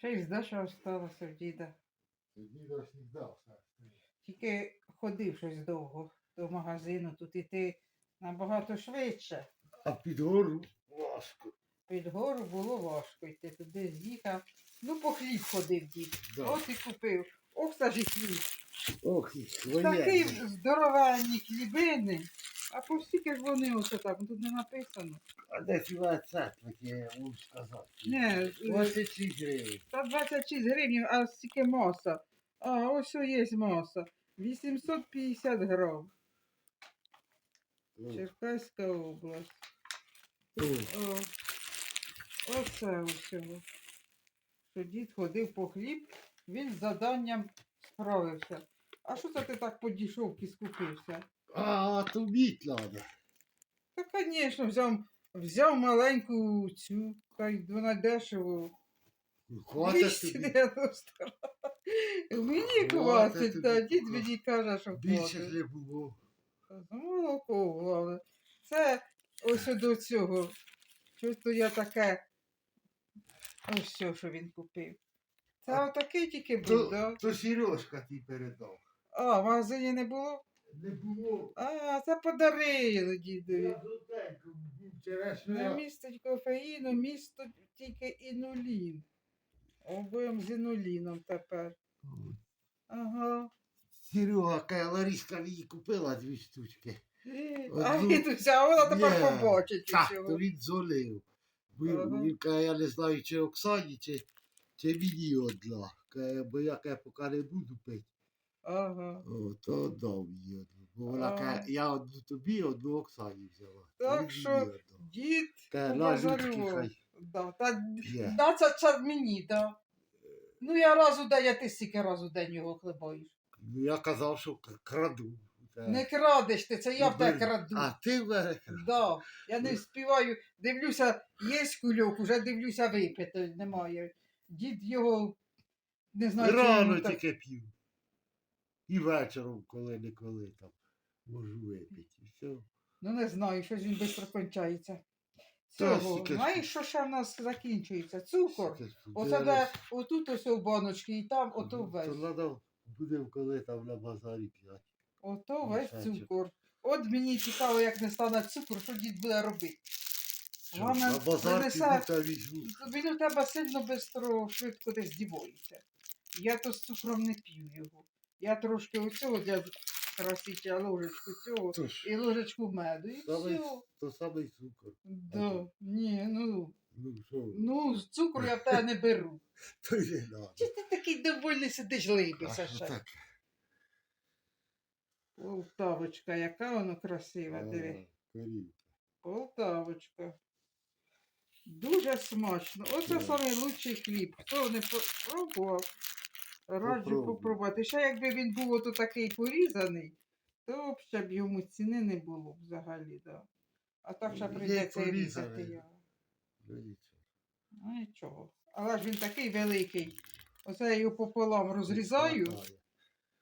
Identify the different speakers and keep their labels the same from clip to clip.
Speaker 1: Ще й здача осталася в діда.
Speaker 2: Тоді до всегда.
Speaker 1: Тільки ходив щось довго до магазину, тут іти набагато швидше.
Speaker 2: А під гору важко.
Speaker 1: Під гору було важко йти, туди з'їхав. Ну, по хліб ходив дід.
Speaker 2: Да.
Speaker 1: От і купив. Ох, та ж і хліб.
Speaker 2: Ох, і
Speaker 1: Такий здоровенні хлібини. А по скільки ж вони ось так? Тут не написано.
Speaker 2: А де ціла церква, я можу сказати.
Speaker 1: Не,
Speaker 2: 26 гривень.
Speaker 1: Та 26 гривень, а стільки маса. А, ось є маса. 850 грам.
Speaker 2: Ну,
Speaker 1: Черкаська область.
Speaker 2: ну,
Speaker 1: О, оце усього. Що дід ходив по хліб, він з заданням справився. А що це ти так по дішовки скупився?
Speaker 2: А, то біть треба.
Speaker 1: Та, звісно, взяв, взяв маленьку цю, та й вона дешево.
Speaker 2: Хватить тобі.
Speaker 1: 290 Мені
Speaker 2: Хватить
Speaker 1: хватить, та
Speaker 2: тобі,
Speaker 1: дід мені каже, що
Speaker 2: Більше
Speaker 1: хватить.
Speaker 2: не було.
Speaker 1: Ну, Молоко, головне. Це ось до цього. Що то я таке. Ось все, що він купив. Це отакий тільки був,
Speaker 2: То,
Speaker 1: да?
Speaker 2: то Сережка ти передав.
Speaker 1: А, в магазині не було?
Speaker 2: Не було.
Speaker 1: А, це подарили дідові.
Speaker 2: Я був вчорашнього.
Speaker 1: Містить кофеїну, містить тільки інулін. Обоєм з інуліном тепер. Ага.
Speaker 2: Серега, каже, Ларіска її купила дві штучки.
Speaker 1: А
Speaker 2: Одну-
Speaker 1: він взяв, вона тепер
Speaker 2: Ні,
Speaker 1: побачить
Speaker 2: Так,
Speaker 1: усього.
Speaker 2: то він золив. Він, він каже, я не знаю, чи Оксані, чи, чи мені одна. Каже, бо я каже, поки не буду пити,
Speaker 1: Ага.
Speaker 2: то дав їй одну. Бо вона
Speaker 1: А.
Speaker 2: каже, я одну тобі, одну Оксані взяла.
Speaker 1: Так
Speaker 2: Він
Speaker 1: що
Speaker 2: мені.
Speaker 1: Дід
Speaker 2: Каже, на хай.
Speaker 1: Та,
Speaker 2: Є.
Speaker 1: да, це, це мені, да. Ну я раз у день, а ти стільки раз у день його хлебаєш.
Speaker 2: Ну, я казав, що к- краду. Каже,
Speaker 1: Не крадеш ти, це я в тебе
Speaker 2: «Ну,
Speaker 1: краду.
Speaker 2: А ти в мене.
Speaker 1: Да. Я не співаю, дивлюся, є кульок, уже дивлюся випити, немає. Дід його не знаю, чи
Speaker 2: Рано
Speaker 1: так-
Speaker 2: тільки п'ю. І вечором, коли-неколи там можу випити. І все.
Speaker 1: Ну не знаю, щось він швидко кончається.
Speaker 2: Та,
Speaker 1: Цього.
Speaker 2: стільки
Speaker 1: Знаєш, що ще в нас закінчується? Цукор. Оце де отут ось у баночки і там ото
Speaker 2: То
Speaker 1: весь.
Speaker 2: треба будемо коли там на базарі п'ять.
Speaker 1: Ото весь
Speaker 2: Мішечок.
Speaker 1: цукор. От мені цікаво, як не стане цукор, що дід буде робити.
Speaker 2: Що,
Speaker 1: Вона
Speaker 2: На базар
Speaker 1: принесе-
Speaker 2: піду та візьму.
Speaker 1: Він у тебе сильно бистро, швидко десь дівається. Я то з цукром не п'ю його. Я трошки оцього для красиття ложечку цього
Speaker 2: ж,
Speaker 1: і ложечку меду. І
Speaker 2: Давай.
Speaker 1: все.
Speaker 2: то самий цукор.
Speaker 1: Да. Ні, ну,
Speaker 2: Ну що, ви,
Speaker 1: ну, з цукру я в тебе не беру.
Speaker 2: то не надо.
Speaker 1: Чи ти такий довольний сидиш,
Speaker 2: А
Speaker 1: ще?
Speaker 2: таке?
Speaker 1: Полтавочка, яка вона красива, диви.
Speaker 2: А.
Speaker 1: Полтавочка. Дуже смачно. Оце
Speaker 2: Да.
Speaker 1: найкращий хліб. Хто не пробував, раджу попробувати. Ще якби він був ото такий порізаний, то б ще б йому ціни не було б взагалі. Да. А так ще
Speaker 2: Є
Speaker 1: прийдеться різати
Speaker 2: порізаний.
Speaker 1: його.
Speaker 2: Ну, нічого.
Speaker 1: Ну нічого. Але ж він такий великий. Оце я його пополам розрізаю,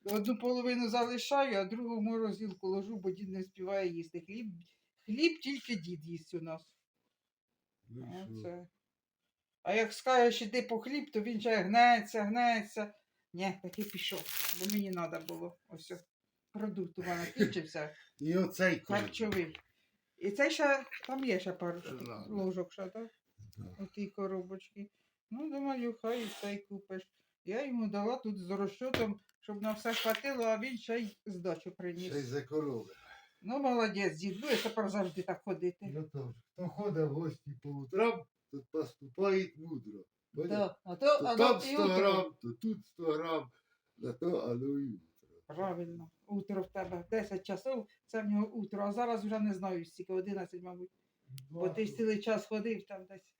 Speaker 1: одну половину залишаю, а другу в морозилку ложу, бо дід не співає їсти. Хліб, хліб тільки дід їсть у нас.
Speaker 2: Ну, що?
Speaker 1: Оце. А як скажеш, іди по хліб, то він ще гнеться, гнеться. Ні, таки пішов, бо мені треба було. Ось продукт у мене кінчився,
Speaker 2: І оцей
Speaker 1: харчовий. І це ще, там є ще пару ложок, ще, так? У тій коробочці. Ну, думаю, хай і цей купиш. Я йому дала тут з розчотом, щоб на все хватило, а він ще й здачу приніс.
Speaker 2: Ще й за корови.
Speaker 1: Ну, молодець, дід, буде тепер завжди так ходити.
Speaker 2: Ну то, хто ходить в гості по утрам, тот поступає мудро.
Speaker 1: Да. А то,
Speaker 2: То
Speaker 1: а
Speaker 2: там
Speaker 1: і
Speaker 2: 100
Speaker 1: утром.
Speaker 2: грам, то тут 100 грам, на то оно і утро.
Speaker 1: Правильно, утро в тебе 10 часов, це в нього утро, а зараз вже не знаю стільки, 11, мабуть. Бо ти ж цілий час ходив там десь.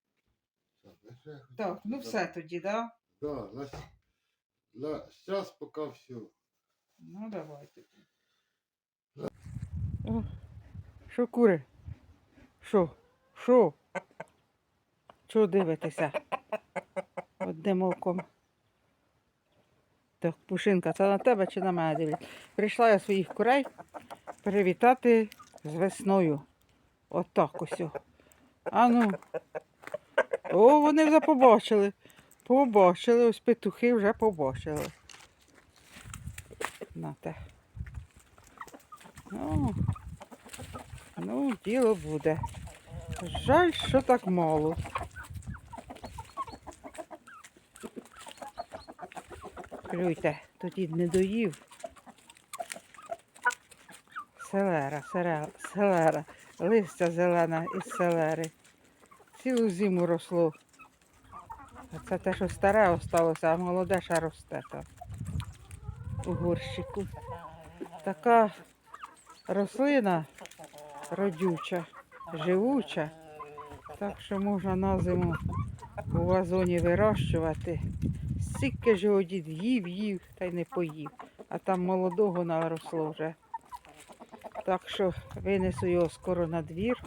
Speaker 1: Так, ну все тоді, да?
Speaker 2: Да, на, с- на, сейчас пока все.
Speaker 1: Ну давайте. Що кури? Що? Що? Чого дивитеся? Одним оком. Так, Пушинка, це на тебе чи на мене дивиться? Прийшла я своїх курей привітати з весною. Отак ось. о. А ну. О, вони вже побачили. Побачили, ось петухи вже побачили. Нате. Ну, ну, діло буде. Жаль, що так мало. Клюйте, тоді не доїв. Селера, селера, листя зелене із селери. Цілу зиму росло. Це те, що старе осталося, а молоде ще росте там у горщику. Така рослина родюча, живуча, так що можна на зиму у вазоні вирощувати. Стільки ж його дід їв, їв та й не поїв. А там молодого наросло вже. Так що винесу його скоро на двір,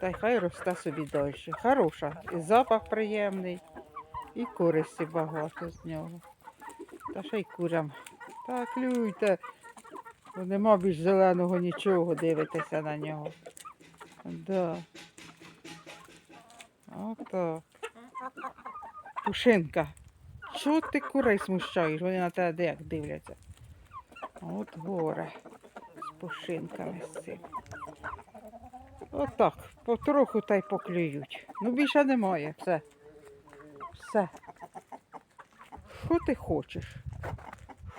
Speaker 1: та й хай росте собі далі. Хороша, і запах приємний, і користі багато з нього. Та ще й курям. Та клюйте, бо нема більш зеленого нічого, дивитися на нього. Да. Отак. Пушинка. Чого ти курей смущаєш? Вони на тебе як дивляться. От горе з пушинками з цим. Отак, потроху та й поклюють. Ну більше немає. Все. Все. Що ти хочеш?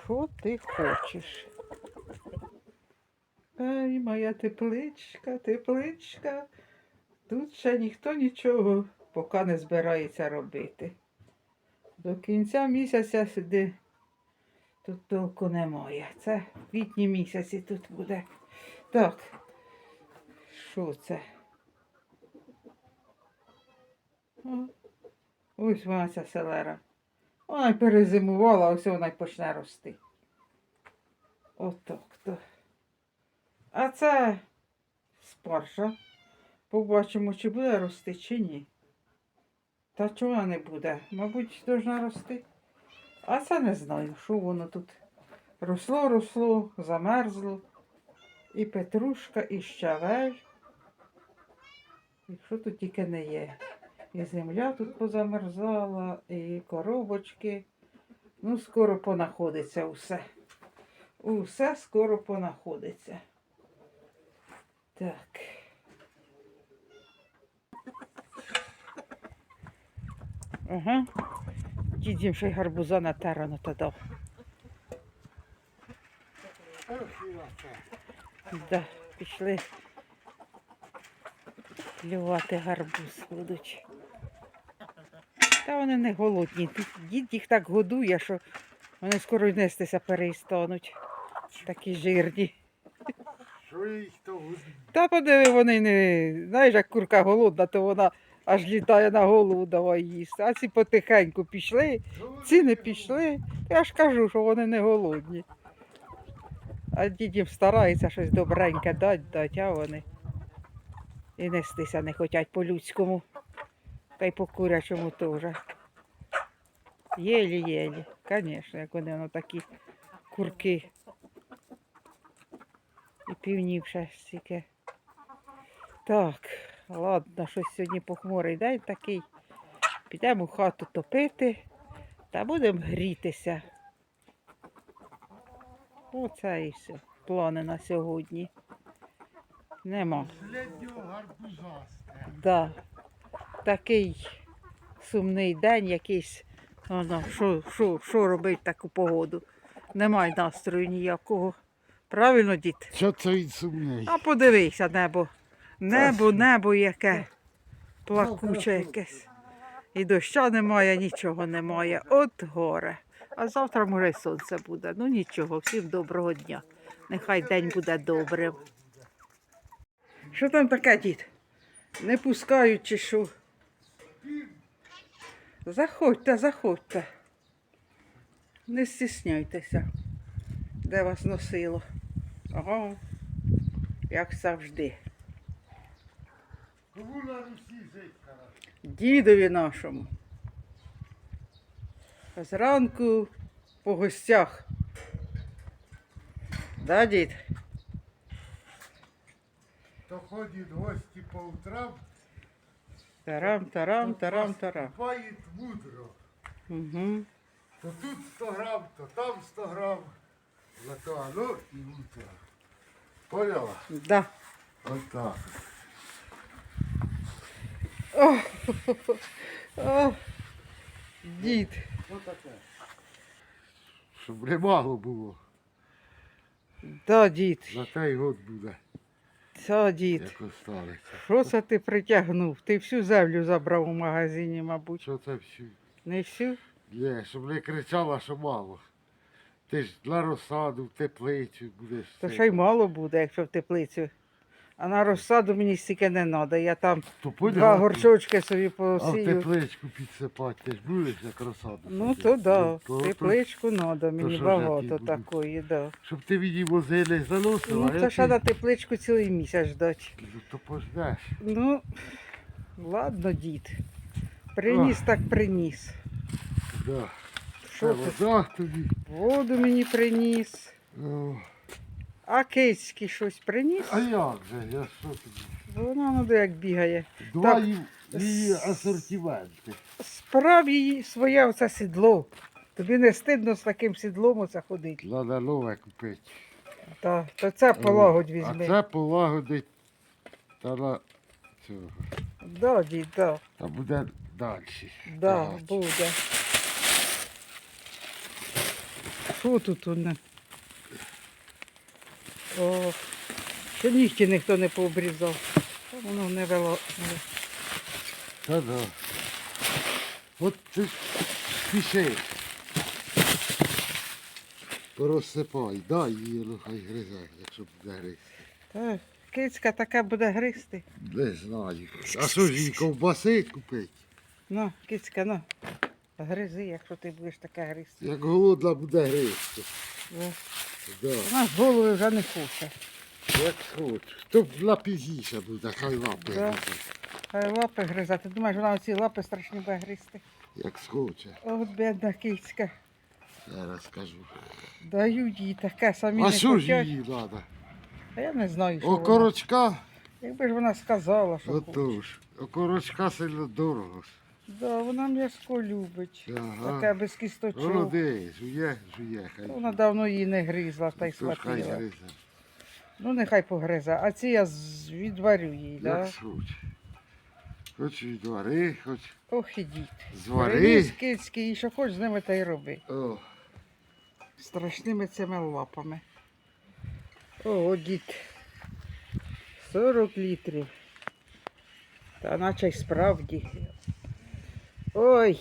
Speaker 1: Що ти хочеш? Ай, моя тепличка, тепличка. Тут ще ніхто нічого поки не збирається робити. До кінця місяця сюди тут толку немає. Це в квітні місяці тут буде. Так. Що це? Ось вона ця селера. Вона й перезимувала, ось вона й почне рости. Отак то. А це спаржа. Побачимо, чи буде рости, чи ні. Та чого не буде? Мабуть, должна рости. А це не знаю, що воно тут. Росло, росло, замерзло. І петрушка, і щавель. І що тут тільки не є. І земля тут позамерзала, і коробочки. Ну, скоро понаходиться усе. Усе скоро понаходиться. Так. Ага. Дідім ще й гарбуза на терану та дав. Да, пішли клювати гарбуз будуть. Та вони не голодні. Дід їх так годує, що вони скоро й нестися перестануть. Такі жирні. Та подиви, вони не. Знаєш, як курка голодна, то вона аж літає на голову, давай їсти. А ці потихеньку пішли, ці не пішли. Я ж кажу, що вони не голодні. А дідім старається щось добреньке дати, дати, а вони і нестися не хочуть по-людському. Та й по курячому теж. Єлі-єлі, звісно, як вони воно такі курки. І півнів ще стільки. Так, ладно, щось сьогодні похмурий день такий. Підемо в хату топити та будемо грітися. Оце і все. Плани на сьогодні. Нема. Да. Такий сумний день якийсь. Що, що, що робить таку погоду? Немає настрою ніякого. Правильно, дід?
Speaker 2: Що це він сумний?
Speaker 1: А подивися небо. Небо, небо яке. Плакуче якесь. І доща немає, нічого немає. От горе. А завтра може сонце буде. Ну нічого, всім доброго дня. Нехай день буде добрим. Що там таке, дід? Не пускають чи що? Заходьте, заходьте. Не стісняйтеся. Де вас носило? Ага, як завжди.
Speaker 2: Кому на Русі жить хорошо?
Speaker 1: Дідові нашому. Зранку по гостях. Да, дід?
Speaker 2: То ходять гості по утрам,
Speaker 1: Тарам, тарам, тарам, тарам.
Speaker 2: поступають мудро.
Speaker 1: Угу.
Speaker 2: То тут 100 грам, то там 100 грам. Зато ну і утро. Поняла?
Speaker 1: Да.
Speaker 2: Отак.
Speaker 1: О, дід.
Speaker 2: Що таке? Щоб немало було.
Speaker 1: Да, дід.
Speaker 2: На той год буде,
Speaker 1: Це дід.
Speaker 2: як останеться.
Speaker 1: Що це ти притягнув? Ти всю землю забрав у магазині, мабуть.
Speaker 2: Що це всю?
Speaker 1: Не всю?
Speaker 2: Є, щоб не кричала, що мало. Ти ж для розсаду, в теплицю будеш.
Speaker 1: То ще й мало буде, якщо в теплицю. А на розсаду мені стільки не треба. Я там
Speaker 2: То
Speaker 1: два
Speaker 2: поняла?
Speaker 1: горшочки собі
Speaker 2: А в
Speaker 1: посію.
Speaker 2: тепличку підсипати, ти ж будеш як розсаду.
Speaker 1: Ну
Speaker 2: садити?
Speaker 1: то да,
Speaker 2: Ну, то-
Speaker 1: тепличку треба, мені
Speaker 2: що ж я
Speaker 1: багато
Speaker 2: буду?
Speaker 1: такої, да.
Speaker 2: Щоб ти мені вози не заносила,
Speaker 1: Ну
Speaker 2: а
Speaker 1: то ще
Speaker 2: ти-
Speaker 1: на тепличку цілий місяць ждати.
Speaker 2: Ну, то пождеш.
Speaker 1: Ну, ладно, дід. Приніс так приніс.
Speaker 2: Да.
Speaker 1: Що
Speaker 2: Це
Speaker 1: ти?
Speaker 2: вода тобі.
Speaker 1: Воду мені приніс.
Speaker 2: О,
Speaker 1: А кицьки щось приніс?
Speaker 2: А як же, я що тобі?
Speaker 1: Вона ну як бігає.
Speaker 2: Два
Speaker 1: Так.
Speaker 2: її- її асортименти.
Speaker 1: Справ її своє оце сідло. Тобі не стидно з таким сідлом оце ходити.
Speaker 2: Треба нове купити.
Speaker 1: Та, то це полагодь
Speaker 2: А це полагодить та на цього.
Speaker 1: Да, дід, да.
Speaker 2: Та буде далі.
Speaker 1: Да, буде. Що тут у нас? О, ще нігті ніхто не пообрізав. Воно не вело.
Speaker 2: Та да. От ти спіши. Порозсипай, дай її, ну хай гризе, якщо буде гризти.
Speaker 1: Та, кицька така буде гристи.
Speaker 2: Не знаю. А що ж їй ковбаси купити?
Speaker 1: Ну, кицька, ну. Гризи, якщо ти будеш така гристи.
Speaker 2: Як голодна буде гризти.
Speaker 1: Да.
Speaker 2: Да.
Speaker 1: Вона з голови вже не хоче.
Speaker 2: Як хоч. То на пізніше буде, хай лапи
Speaker 1: Да.
Speaker 2: гризе.
Speaker 1: Хай лапи гризе. Ти думаєш, вона оці лапи страшні буде гристи?
Speaker 2: Як схоче.
Speaker 1: От бідна кицька.
Speaker 2: Зараз скажу.
Speaker 1: Дають їй таке, самі
Speaker 2: А
Speaker 1: не
Speaker 2: що ж
Speaker 1: хочуть.
Speaker 2: їй треба?
Speaker 1: А я не знаю, що вона.
Speaker 2: Окорочка?
Speaker 1: Якби ж вона сказала, що хоче.
Speaker 2: Отож. Окорочка сильно дорого.
Speaker 1: Да, вона м'яско любить.
Speaker 2: Ага.
Speaker 1: Таке без кісточок.
Speaker 2: Молодий, жує, жує, хай.
Speaker 1: Вона давно її не гризла та й
Speaker 2: Тож хай
Speaker 1: схватила.
Speaker 2: гризе.
Speaker 1: Ну нехай погризе. А ці я з- відварю їй, да?
Speaker 2: Як схоче. Хоч відвари, хоч
Speaker 1: Ох і дід.
Speaker 2: звари.
Speaker 1: Привіз кицьки і що хоч з ними та й роби.
Speaker 2: О,
Speaker 1: Страшними цими лапами. О, дід. 40 літрів. Та наче й справді. Ой,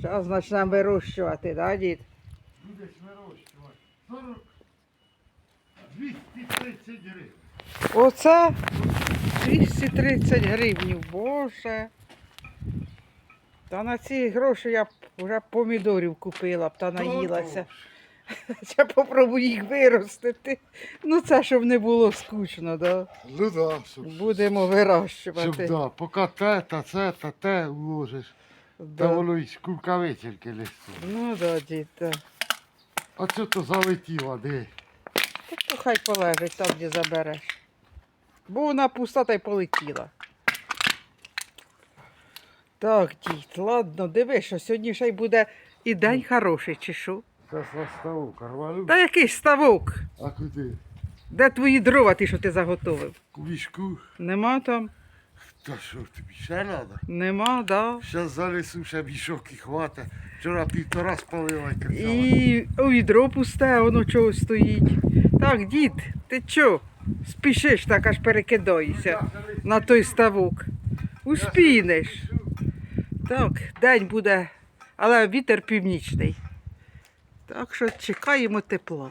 Speaker 1: зараз почнемо вирощувати, да, дід?
Speaker 2: будеш вирощувати. 40, 230 гривень.
Speaker 1: Оце 230 гривнів, боже. Та на ці гроші я б вже помідорів купила б та наїлася. Я попробую їх виростити. Ну це щоб не було скучно, да?
Speaker 2: Ну да, щоб,
Speaker 1: Будемо
Speaker 2: щоб
Speaker 1: вирощувати.
Speaker 2: да, поки те, та це, та те вложиш, та
Speaker 1: Да.
Speaker 2: воно й з куркавичельки листу.
Speaker 1: Ну да, дід.
Speaker 2: А що то залетіло, де?
Speaker 1: Та то хай полежить там, де забереш. Бо вона пуста та й полетіла. Так, дід, ладно, диви, що сьогодні ще й буде і день хороший, чи що?
Speaker 2: Це ставок, рвану.
Speaker 1: Та який ставок?
Speaker 2: А куди?
Speaker 1: Де твої дрова, ті, що ти заготовив?
Speaker 2: Кулішку.
Speaker 1: Нема там?
Speaker 2: Та що тобі ще треба?
Speaker 1: Нема, да.
Speaker 2: Зараз занесу ще мішок і хвата. Вчора півтора спалила і казала.
Speaker 1: І у відро пусте, воно чого стоїть. Так, дід, ти чо? Спішиш, так аж перекидаєшся на той ставок. Успінеш. Так, день буде, але вітер північний. Так що чекаємо тепла.